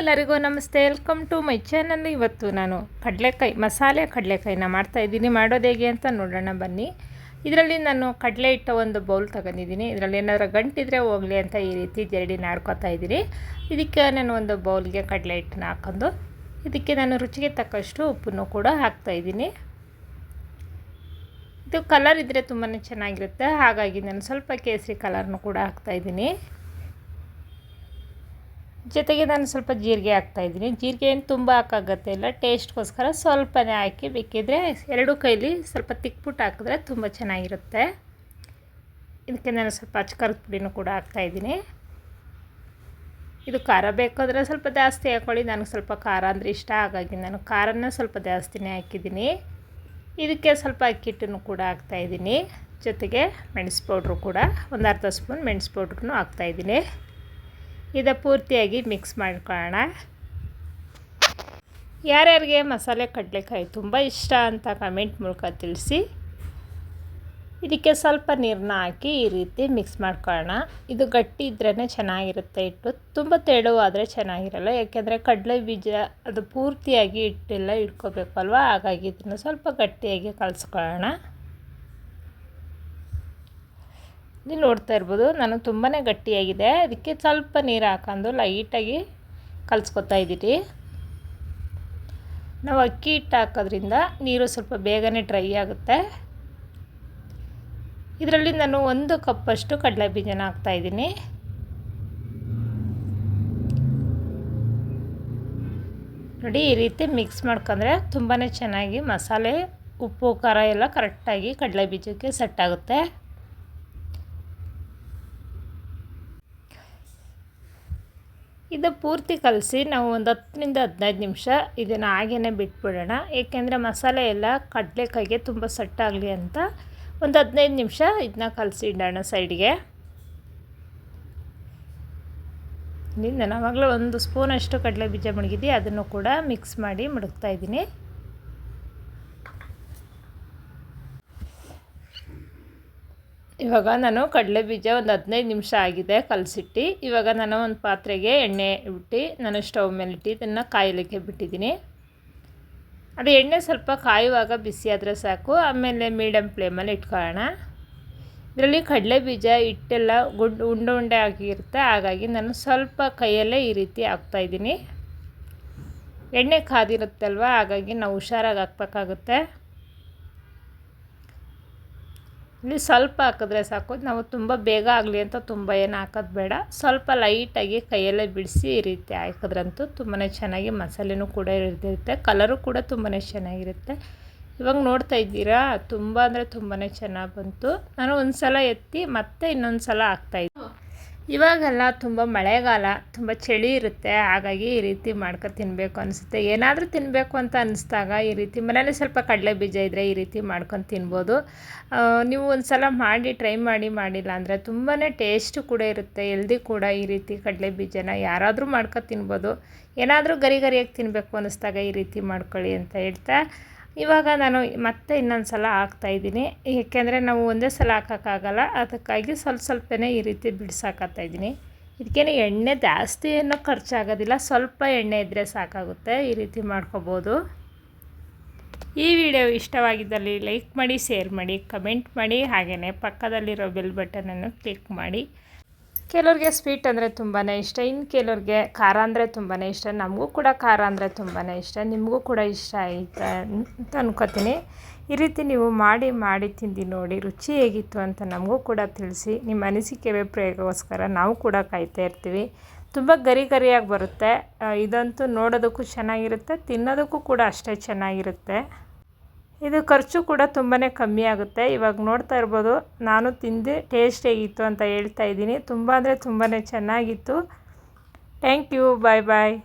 ಎಲ್ಲರಿಗೂ ನಮಸ್ತೆ. Welcome to my channel ಇವತ್ತು ನಾನು ಕಡಲೆಕಾಯಿ, ಮಸಾಲೆ ಕಡಲೆಕಾಯಿನ ಮಾಡ್ತಾಯಿದ್ದೀನಿ ಮಾಡೋದು ಹೇಗೆ ಅಂತ ನೋಡೋಣ, ಬನ್ನಿ. ಇದರಲ್ಲಿ ನಾನು ಕಡಲೆ ಇಟ್ಟ ಒಂದು ಬೌಲ್ ತಗೊಂಡಿದ್ದೀನಿ. ಇದರಲ್ಲಿ ಏನಾದರೂ ಗಂಟಿದ್ರೆ ಹೋಗಲಿ ಅಂತ ಈ ರೀತಿ ಜರಡಿ ನಾಡ್ಕೊತಾ ಇದ್ದೀನಿ. ಇದಕ್ಕೆ ನಾನು ಒಂದು ಬೌಲ್ಗೆ ಕಡಲೆ ಹಿಟ್ಟನ್ನ ಹಾಕೊಂಡು, ಇದಕ್ಕೆ ನಾನು ರುಚಿಗೆ ತಕ್ಕಷ್ಟು ಉಪ್ಪನ್ನು ಕೂಡ ಹಾಕ್ತಾಯಿದ್ದೀನಿ ಇದು ಕಲರ್ ಇದ್ದರೆ ತುಂಬಾ ಚೆನ್ನಾಗಿರುತ್ತೆ. ಹಾಗಾಗಿ ನಾನು ಸ್ವಲ್ಪ ಕೇಸರಿ ಕಲರ್ನು ಕೂಡ ಹಾಕ್ತಾಯಿದ್ದೀನಿ ಜೊತೆಗೆ ನಾನು ಸ್ವಲ್ಪ ಜೀರಿಗೆ ಹಾಕ್ತಾಯಿದ್ದೀನಿ ಜೀರಿಗೆ ಏನು ತುಂಬ ಹಾಕಾಗತ್ತೆ ಇಲ್ಲ ಟೇಸ್ಟ್ಗೋಸ್ಕರ ಸ್ವಲ್ಪನೇ ಹಾಕಿ, ಬೇಕಿದ್ರೆ ಎರಡು ಕೈಲಿ ಸ್ವಲ್ಪ ತಿಕ್ಬಿಟ್ಟು ಹಾಕಿದ್ರೆ ತುಂಬ ಚೆನ್ನಾಗಿರುತ್ತೆ. ಇದಕ್ಕೆ ನಾನು ಸ್ವಲ್ಪ ಅಚ್ಕರದ ಪುಡಿನೂ ಕೂಡ ಹಾಕ್ತಾಯಿದ್ದೀನಿ ಇದು ಖಾರ ಬೇಕಾದರೆ ಸ್ವಲ್ಪ ಜಾಸ್ತಿ ಹಾಕ್ಕೊಳ್ಳಿ. ನನಗೆ ಸ್ವಲ್ಪ ಖಾರ ಅಂದರೆ ಇಷ್ಟ, ಹಾಗಾಗಿ ನಾನು ಖಾರನ ಸ್ವಲ್ಪ ಜಾಸ್ತಿನೇ ಹಾಕಿದ್ದೀನಿ. ಇದಕ್ಕೆ ಸ್ವಲ್ಪ ಅಕ್ಕಿಟ್ಟನ್ನು ಕೂಡ ಹಾಕ್ತಾಯಿದ್ದೀನಿ ಜೊತೆಗೆ ಮೆಣಸು ಪೌಡ್ರು ಕೂಡ. ಒಂದು ಅರ್ಧ ಸ್ಪೂನ್ ಮೆಣಸು ಪೌಡ್ರೂ ಹಾಕ್ತಾಯಿದ್ದೀನಿ ಇದು ಪೂರ್ತಿಯಾಗಿ ಮಿಕ್ಸ್ ಮಾಡ್ಕೊಳ್ಳೋಣ ಯಾರ್ಯಾರಿಗೆ ಮಸಾಲೆ ಕಡಲೆಕಾಯಿ ತುಂಬ ಇಷ್ಟ ಅಂತ ಕಮೆಂಟ್ ಮೂಲಕ ತಿಳಿಸಿ. ಇದಕ್ಕೆ ಸ್ವಲ್ಪ ನೀರನ್ನ ಹಾಕಿ ಈ ರೀತಿ ಮಿಕ್ಸ್ ಮಾಡ್ಕೊಳ್ಳೋಣ ಇದು ಗಟ್ಟಿ ಇದ್ರೇ ಚೆನ್ನಾಗಿರುತ್ತೆ ಇಟ್ಟು ತುಂಬ ತೆಳುವಾದರೆ ಚೆನ್ನಾಗಿರಲ್ಲ, ಯಾಕೆಂದರೆ ಕಡಲೆ ಬೀಜ ಅದು ಪೂರ್ತಿಯಾಗಿ ಇಟ್ಟೆಲ್ಲ ಇಟ್ಕೋಬೇಕಲ್ವ, ಹಾಗಾಗಿ ಇದನ್ನು ಸ್ವಲ್ಪ ಗಟ್ಟಿಯಾಗಿ ಕಲಿಸ್ಕೊಳ್ಳೋಣ ನೀವು ನೋಡ್ತಾ ಇರ್ಬೋದು ನಾನು ತುಂಬಾ ಗಟ್ಟಿಯಾಗಿದೆ. ಅದಕ್ಕೆ ಸ್ವಲ್ಪ ನೀರು ಹಾಕೊಂಡು ಲೈಟಾಗಿ ಕಲಿಸ್ಕೊತಾ ಇದ್ದೀರಿ. ನಾವು ಅಕ್ಕಿ ಹಿಟ್ಟು ಹಾಕೋದ್ರಿಂದ ನೀರು ಸ್ವಲ್ಪ ಬೇಗನೆ ಡ್ರೈ ಆಗುತ್ತೆ. ಇದರಲ್ಲಿ ನಾನು ಒಂದು ಕಪ್ಪಷ್ಟು ಕಡಲೆ ಬೀಜನ ಹಾಕ್ತಾಯಿದ್ದೀನಿ ನೋಡಿ, ಈ ರೀತಿ ಮಿಕ್ಸ್ ಮಾಡ್ಕೊಂಡ್ರೆ ತುಂಬಾ ಚೆನ್ನಾಗಿ ಮಸಾಲೆ, ಉಪ್ಪು, ಖಾರ ಎಲ್ಲ ಕರೆಕ್ಟಾಗಿ ಕಡಲೆ ಬೀಜಕ್ಕೆ ಸೆಟ್ ಆಗುತ್ತೆ. ಇದು ಪೂರ್ತಿ ಕಲಸಿ ನಾವು ಒಂದು ಹತ್ತರಿಂದ ಹದಿನೈದು ನಿಮಿಷ ಇದನ್ನು ಹಾಗೇನೇ ಬಿಟ್ಬಿಡೋಣ. ಏಕೆಂದರೆ ಮಸಾಲೆ ಎಲ್ಲ ಕಡಲೆಕಾಯಿಗೆ ತುಂಬ ಸಟ್ಟಾಗಲಿ ಅಂತ ಒಂದು ಹದಿನೈದು ನಿಮಿಷ ಇದನ್ನ ಕಲಸಿ ಇಡೋಣ ಸೈಡ್ಗೆ. ನಾನು ಆವಾಗಲೇ ಒಂದು ಸ್ಪೂನಷ್ಟು ಕಡಲೆ ಬೀಜ ಮಡಗಿದ್ದೆ ಅದನ್ನು ಕೂಡ ಮಿಕ್ಸ್ ಮಾಡಿ ಮಡಗ್ತಾ ಇದ್ದೀನಿ. ಇವಾಗ ನಾನು ಕಡಲೆ ಬೀಜ ಒಂದು ಹದಿನೈದು ನಿಮಿಷ ಆಗಿದೆ ಕಲಸಿಟ್ಟು. ಇವಾಗ ನಾನು ಒಂದು ಪಾತ್ರೆಗೆ ಎಣ್ಣೆ ಬಿಟ್ಟು ನಾನು ಸ್ಟವ್ ಮೇಲೆ ಇಟ್ಟು ಇದನ್ನು ಕಾಯಲಿಕ್ಕೆ ಬಿಟ್ಟಿದ್ದೀನಿ. ಅದು ಎಣ್ಣೆ ಸ್ವಲ್ಪ ಕಾಯುವಾಗ ಬಿಸಿ ಆದರೆ ಸಾಕು. ಆಮೇಲೆ ಮೀಡಿಯಮ್ ಫ್ಲೇಮಲ್ಲಿ ಇಟ್ಕೊಳ್ಳೋಣ. ಇದರಲ್ಲಿ ಕಡಲೆ ಬೀಜ, ಹಿಟ್ಟೆಲ್ಲ ಗುಂಡು, ಉಂಡೆ ಉಂಡೆ ಆಗಿರುತ್ತೆ. ಹಾಗಾಗಿ ನಾನು ಸ್ವಲ್ಪ ಕೈಯಲ್ಲೇ ಈ ರೀತಿ ಹಾಕ್ತಾಯಿದ್ದೀನಿ ಎಣ್ಣೆ ಕಾದಿರುತ್ತಲ್ವ? ಹಾಗಾಗಿ ನಾವು ಹುಷಾರಾಗಿ ಹಾಕ್ಬೇಕಾಗುತ್ತೆ. ಇಲ್ಲಿ ಸ್ವಲ್ಪ ಹಾಕಿದ್ರೆ ಸಾಕು. ನಾವು ತುಂಬ ಬೇಗ ಆಗಲಿ ಅಂತ ತುಂಬ ಏನು ಹಾಕೋದು ಬೇಡ. ಸ್ವಲ್ಪ ಲೈಟಾಗಿ ಕೈಯಲ್ಲೇ ಬಿಡಿಸಿ ಈ ರೀತಿ ಹಾಕಿದ್ರಂತೂ ತುಂಬಾ ಚೆನ್ನಾಗಿ ಮಸಾಲೆನೂ ಕೂಡ ಇರುತ್ತೆ ಕಲರು ಕೂಡ ತುಂಬಾ ಚೆನ್ನಾಗಿರುತ್ತೆ. ಇವಾಗ ನೋಡ್ತಾ ಇದ್ದೀರಾ? ತುಂಬ ಅಂದರೆ ತುಂಬಾ ಚೆನ್ನಾಗಿ ಬಂತು. ನಾನು ಒಂದು ಸಲ ಎತ್ತಿ ಮತ್ತೆ ಇನ್ನೊಂದು ಸಲ ಹಾಕ್ತಾಯಿದ್ದೆ ಇವಾಗೆಲ್ಲ ತುಂಬ ಮಳೆಗಾಲ, ತುಂಬ ಚಳಿ ಇರುತ್ತೆ. ಹಾಗಾಗಿ ಈ ರೀತಿ ಮಾಡ್ಕೊ ತಿನ್ನಬೇಕು ಅನಿಸುತ್ತೆ. ಏನಾದರೂ ತಿನ್ನಬೇಕು ಅಂತ ಅನಿಸ್ದಾಗ ಈ ರೀತಿ ಮನೇಲಿ ಸ್ವಲ್ಪ ಕಡಲೆ ಬೀಜ ಇದ್ದರೆ ಈ ರೀತಿ ಮಾಡ್ಕೊಂಡು ತಿನ್ಬೋದು. ನೀವು ಒಂದು ಸಲ ಮಾಡಿ, ಟ್ರೈ ಮಾಡಿ, ಮಾಡಿಲ್ಲ ಅಂದರೆ ತುಂಬಾ ಟೇಸ್ಟು ಕೂಡ ಇರುತ್ತೆ. ಎಲ್ದಿ ಕೂಡ ಈ ರೀತಿ ಕಡಲೆ ಬೀಜನ ಯಾರಾದರೂ ಮಾಡ್ಕೊ ತಿನ್ಬೋದು. ಏನಾದರೂ ಗರಿ ಗರಿಯಾಗಿ ತಿನ್ನಬೇಕು ಅನ್ನಿಸ್ದಾಗ ಈ ರೀತಿ ಮಾಡ್ಕೊಳ್ಳಿ ಅಂತ ಹೇಳ್ತಾ ಇವಾಗ ನಾನು ಮತ್ತೆ ಇನ್ನೊಂದು ಸಲ ಹಾಕ್ತಾಯಿದ್ದೀನಿ ಏಕೆಂದರೆ ನಾವು ಒಂದೇ ಸಲ ಹಾಕೋಕ್ಕಾಗಲ್ಲ. ಅದಕ್ಕಾಗಿ ಸ್ವಲ್ಪ ಸ್ವಲ್ಪನೇ ಈ ರೀತಿ ಇದ್ದೀನಿ. ಇದಕ್ಕೇನೆ ಎಣ್ಣೆ ಜಾಸ್ತಿ ಏನೂ ಖರ್ಚಾಗೋದಿಲ್ಲ. ಸ್ವಲ್ಪ ಎಣ್ಣೆ ಇದ್ದರೆ ಸಾಕಾಗುತ್ತೆ. ಈ ರೀತಿ ಮಾಡ್ಕೋಬೋದು. ಈ ವಿಡಿಯೋ ಇಷ್ಟವಾಗಿದ್ದಲ್ಲಿ ಲೈಕ್ ಮಾಡಿ, ಶೇರ್ ಮಾಡಿ, ಕಮೆಂಟ್ ಮಾಡಿ. ಹಾಗೆಯೇ ಪಕ್ಕದಲ್ಲಿರೋ ಬೆಲ್ ಬಟನನ್ನು ಕ್ಲಿಕ್ ಮಾಡಿ. ಕೆಲವ್ರಿಗೆ ಸ್ವೀಟ್ ಅಂದರೆ ತುಂಬಾ ಇಷ್ಟ ಇನ್ನು ಕೆಲವ್ರಿಗೆ ಖಾರ ಅಂದರೆ ತುಂಬಾ ಇಷ್ಟ, ನಮಗೂ ಕೂಡ ಖಾರ ಅಂದರೆ ತುಂಬಾ ಇಷ್ಟ, ನಿಮಗೂ ಕೂಡ ಇಷ್ಟ ಆಯಿತು ಅಂತ ಅನ್ಕೋತೀನಿ. ಈ ರೀತಿ ನೀವು ಮಾಡಿ ಮಾಡಿ ತಿಂದು ನೋಡಿ ರುಚಿ ಹೇಗಿತ್ತು ಅಂತ ನಮಗೂ ಕೂಡ ತಿಳಿಸಿ, ನಿಮ್ಮ ಅನಿಸಿಕೆ ಅಭಿಪ್ರಾಯಕ್ಕೋಸ್ಕರ ನಾವು ಕೂಡ ಕಾಯ್ತಾ ಇರ್ತೀವಿ. ತುಂಬ ಗರಿ ಗರಿಯಾಗಿ ಬರುತ್ತೆ. ಇದಂತೂ ನೋಡೋದಕ್ಕೂ ಚೆನ್ನಾಗಿರುತ್ತೆ, ತಿನ್ನೋದಕ್ಕೂ ಕೂಡ ಅಷ್ಟೇ ಚೆನ್ನಾಗಿರುತ್ತೆ. ಇದು ಖರ್ಚು ಕೂಡ ತುಂಬಾ ಕಮ್ಮಿ ಆಗುತ್ತೆ. ಇವಾಗ ನೋಡ್ತಾ ಇರ್ಬೋದು, ನಾನು ತಿಂದು ಟೇಸ್ಟ್ ಹೇಗಿತ್ತು ಅಂತ ಹೇಳ್ತಾ ಇದ್ದೀನಿ. ತುಂಬ ಅಂದರೆ ತುಂಬಾ ಚೆನ್ನಾಗಿತ್ತು. Thank you bye bye